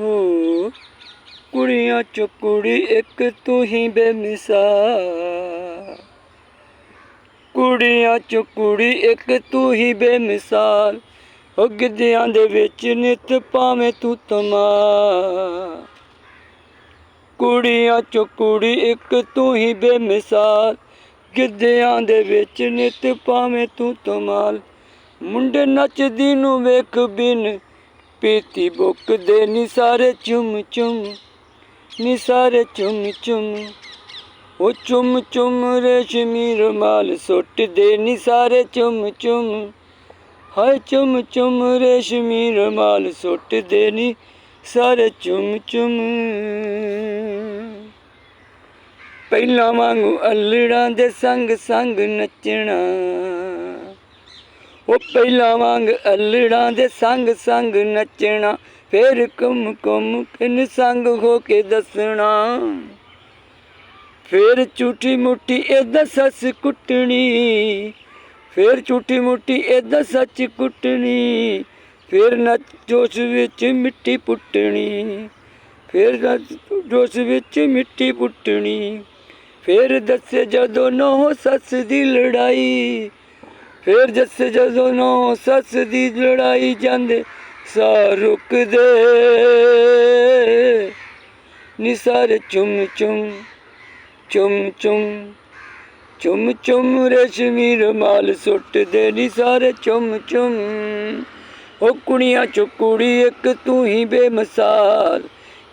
ਹੋ, ਕੁੜੀਆਂ ਚ ਕੁੜੀ ਇੱਕ ਤੂੰ ਹੀ ਬੇਮਿਸਾਲ। ਕੁੜੀਆਂ ਚ ਕੁੜੀ ਇੱਕ ਤੂੰ ਹੀ ਬੇਮਿਸਾਲ। ਉਹ ਗਿੱਧਿਆਂ ਦੇ ਵਿੱਚ ਨਿਤ ਪਾਵੇਂ ਤੂੰ ਤਮਾ ਕੁੜੀਆਂ ਚ ਕੁੜੀ ਇੱਕ ਤੂੰ ਹੀ ਬੇਮਿਸਾਲ। ਗਿੱਧਿਆਂ ਦੇ ਵਿੱਚ ਨਿਤ ਪਾਵੇਂ ਤੂੰ ਤਮਾਲ। ਮੁੰਡੇ ਨੱਚਦੀ ਨੂੰ ਵੇਖ ਬਿਨ ਪੀਤੀ ਬੁੱਕਦੇ ਨੀ ਸਾਰੇ ਚੁੰਮ ਚੁੰਮ ਨੀ ਸਾਰੇ ਚੁੰਮ ਚੁੰਮ। ਉਹ ਚੁੰਮ ਚੁੰਮ ਰੇਸ਼ਮੀ ਰੁਮਾਲ ਸੁੱਟਦੇ ਨੀ ਸਾਰੇ ਚੁੰਮ ਚੁੰਮ। ਹਾਏ ਚੁੰਮ ਚੁੰਮ ਰੇਸ਼ਮੀ ਰੁਮਾਲ ਸੁੱਟ ਦੇ ਨੀ ਸਾਰੇ ਚੁੰਮ ਚੁੰਮ। ਪਹਿਲਾਂ ਵਾਂਗੂ ਅਲੜਾਂ ਦੇ ਸੰਗ ਸੰਗ ਨੱਚਣਾ। ਉਹ ਪਹਿਲਾਂ ਵਾਂਗ ਅਲੜਾਂ ਦੇ ਸੰਗ ਸੰਗ ਨੱਚਣਾ, ਫੇਰ ਕੁਮ ਕੁਮ ਕਿਨ ਸੰਗ ਹੋ ਕੇ ਦੱਸਣਾ। ਫੇਰ ਝੂਠੀ ਮੁੱਠੀ ਏਦਾਂ ਸੱਸ ਕੁੱਟਣੀ, ਫੇਰ ਝੂਠੀ ਮੁੱਠੀ ਏਦਾਂ ਸੱਚ ਕੁੱਟਣੀ, ਫੇਰ ਨੱਚ ਜੋਸ਼ ਵਿੱਚ ਮਿੱਟੀ ਪੁੱਟਣੀ, ਫੇਰ ਜੋਸ਼ ਵਿੱਚ ਮਿੱਟੀ ਪੁੱਟਣੀ, ਫੇਰ ਦੱਸੇ ਜਦੋਂ ਨੋ ਸੱਸ ਦੀ ਲੜਾਈ ਫੇਰ ਜੱਸ ਜਦੋਂ ਨੋ ਸੱਸ ਦੀ ਲੜਾਈ ਜਾਂਦੇ, ਸਾ ਰੁਕਦੇ। ਨੀ ਚੁੰਮ ਚੁੰਮ ਚੁੰਮ ਚੁੰਮ ਚੁੰਮ ਚੁੰਮ ਰੇਸ਼ਮੀ ਰਮਾਲ ਸੁੱਟਦੇ ਨੀ ਚੁੰਮ ਚੁੰਮ। ਉਹ ਕੁੜੀਆਂ ਚ ਕੁੜੀ ਇੱਕ ਤੂੰ ਹੀ ਬੇਮਿਸਾਲ,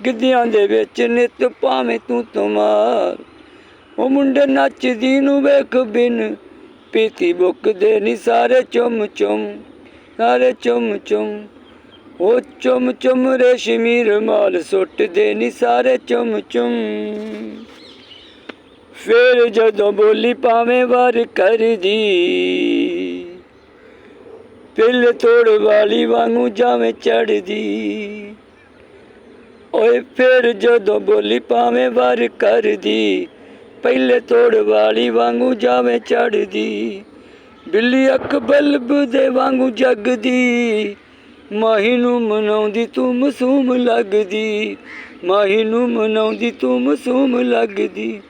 ਗਿੱਧਿਆਂ ਦੇ ਵਿੱਚ ਨਿਤ ਭਾਵੇਂ ਤੂੰ ਤੁਮਾਰ ਉਹ ਮੁੰਡੇ ਨੱਚਦੀ ਨੂੰ ਵੇਖ ਬਿਨ ਪੀਤੀ ਬੁੱਕਦੇ ਨੀ ਸਾਰੇ ਚੁੰਮ ਚੁੰਮ, ਸਾਰੇ ਚੁੰਮ ਚੁੰਮ। ਉਹ ਚੁੰਮ ਚੁੰਮ ਰੇਸ਼ਮੀ ਰਮਾਲ ਸੁੱਟਦੇ ਨੀ ਸਾਰੇ ਚੁੰਮ ਚੁੰਮ। ਫੇਰ ਜਦੋਂ ਬੋਲੀ ਪਾਵੇਂ ਵਾਰ ਕਰਦੀ, ਪਿੱਲ ਤੋੜ ਵਾਲੀ ਵਾਂਗੂ ਜਾਵੇਂ ਚੜਦੀ। ਓਏ ਫੇਰ ਜਦੋਂ ਬੋਲੀ ਪਾਵੇਂ ਵਾਰ ਕਰਦੀ ਪਹਿਲੇ ਤੋੜ ਵਾਲੀ ਵਾਂਗੂ ਜਾਵੇਂ ਚੜਦੀ ਬਿੱਲੀ ਅੱਖ ਬਲਬ ਦੇ ਵਾਂਗੂ ਜਗਦੀ। ਮਾਹੀ ਨੂੰ ਮਨਾਉਂਦੀ ਤੂੰ ਮਸੂਮ ਲੱਗਦੀ। ਮਾਹੀ ਨੂੰ ਮਨਾਉਂਦੀ ਤੂੰ ਮਸੂਮ ਲੱਗਦੀ।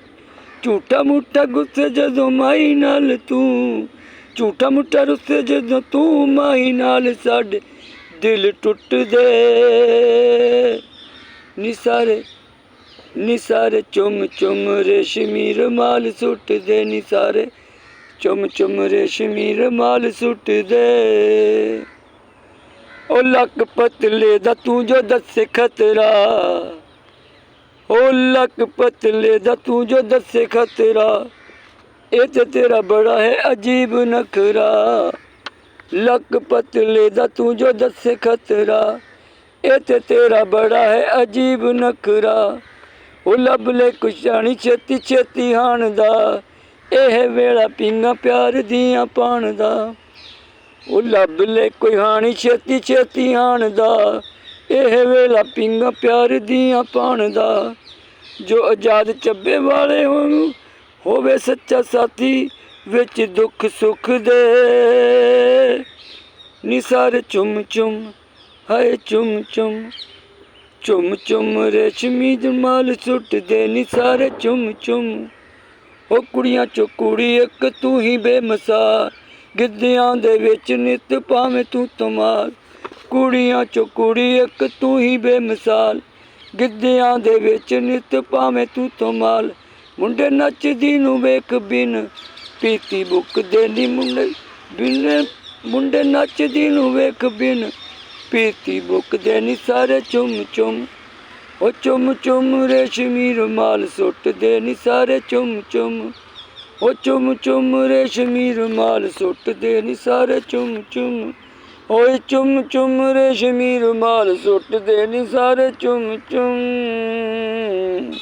ਝੂਠਾ ਮੁੱਠਾ ਗੁੱਸੇ ਜਦੋਂ ਮਾਈ ਨਾਲ ਤੂੰ। ਝੂਠਾ ਮੁੱਠਾ ਰੁੱਸੇ ਜਦੋਂ ਤੂੰ ਮਾਈ ਨਾਲ ਸਾਡੇ ਦਿਲ ਟੁੱਟਦੇ। ਨਿਸਾਰੇ ਨਿਸਾਰੇ ਚੁੰਮ ਚੁੰਮ ਰੇਸ਼ਮੀ ਰਮਾਲ ਸੁੱਟਦੇ ਨਿਸਾਰੇ। ਚੁੰਮ ਚੁੰਮ ਰੇਸ਼ਮੀ ਰਮਾਲ ਸੁੱਟਦੇ। ਉਹ ਲੱਕ ਪਤਲੇ ਦਾ ਤੂੰ ਜੋ ਦੱਸੇ ਖਤਰਾ। ਉਹ ਲੱਕ ਪਤਲੇ ਦਾ ਤੂੰ ਜੋ ਦੱਸੇ ਖਤਰਾ। ਇਹ ਤੇ ਤੇਰਾ ਬੜਾ ਹੈ ਅਜੀਬ ਨਖਰਾ। ਲੱਕ ਪਤਲੇ ਦਾ ਤੂੰ ਜੋ ਦੱਸੇ ਖਤਰਾ। ਇਹ ਤੇ ਤੇਰਾ ਬੜਾ ਹੈ ਅਜੀਬ ਨਖਰਾ। ਉਹ ਲੱਭ ਲੈ ਕੁਸ਼ਾਣੀ ਛੇਤੀ ਛੇਤੀ ਹਾਣ ਦਾ। ਇਹ ਵੇਲਾ ਪਿੰਗਾ ਪਿਆਰ ਦੀਆਂ ਪਾਣ ਦਾ। ਉਹ ਲੱਭ ਲੈ ਕੋਈ ਹਾਣੀ ਛੇਤੀ ਛੇਤੀ ਹਾਣ ਦਾ। ਇਹ ਵੇਲਾ ਪਿੰਗਾ ਪਿਆਰ ਦੀਆਂ ਪਾਣ ਦਾ। ਜੋ ਆਜ਼ਾਦ ਚੱਬੇ ਵਾਲੇ ਹੋਣ, ਹੋਵੇ ਸੱਚਾ ਸਾਥੀ ਵਿੱਚ ਦੁੱਖ ਸੁੱਖ ਦੇ। ਨੀ ਚੁੰਮ ਚੁੰਮ, ਹਾਏ ਚੁੰਮ ਚੁੰਮ ਚੁੰਮ ਚੁੰਮ ਰੇਸ਼ਮੀ ਜਮਾਲ ਸੁੱਟਦੇ ਨੀ ਸਾਰੇ ਚੁੰਮ ਚੁੰਮ। ਉਹ ਕੁੜੀਆਂ ਚੋਂ ਕੁੜੀ ਇੱਕ ਤੂੰ ਹੀ ਬੇਮਿਸਾਲ। ਗਿੱਧਿਆਂ ਦੇ ਵਿੱਚ ਨਿਤ ਪਾਵੇਂ ਤੂੰ ਤਮਾਲ ਕੁੜੀਆਂ ਚੋਂ ਕੁੜੀ ਇੱਕ ਤੂੰ ਹੀ ਬੇਮਿਸਾਲ। ਗਿੱਧਿਆਂ ਦੇ ਵਿੱਚ ਨਿਤ ਪਾਵੇਂ ਤੂੰ ਤਮਾਲ ਮੁੰਡੇ ਨੱਚਦੀ ਨੂੰ ਵੇਖ ਬਿਨ। ਪੀਤੀ ਬੁੱਕ ਦੇ ਨੀ ਮੁੰਡੇ ਬਿਨ। ਮੁੰਡੇ ਨੱਚਦੀ ਨੂੰ ਵੇਖ ਬਿਨ। ਪੀਤੀ ਬੁੱਕਦੇ ਨੀ ਸਾਰੇ ਚੁੰਮ ਚੁੰਮ। ਉਹ ਚੁੰਮ ਚੁੰਮ ਰੇਸ਼ਮੀ ਰੁਮਾਲ ਸੁੱਟਦੇ ਨੀ ਸਾਰੇ ਚੁੰਮ ਚੁੰਮ। ਉਹ ਚੁੰਮ ਚੁੰਮ ਰੇਸ਼ਮੀ ਰੁਮਾਲ ਸੁੱਟਦੇ ਨੀ ਸਾਰੇ ਚੁੰਮ ਚੁੰਮ। ਓਏ ਚੁੰਮ ਚੁੰਮ ਰੇਸ਼ਮੀ ਰੁਮਾਲ ਸੁੱਟਦੇ ਨੀ ਸਾਰੇ ਚੁੰਮ ਚੁੰਮ।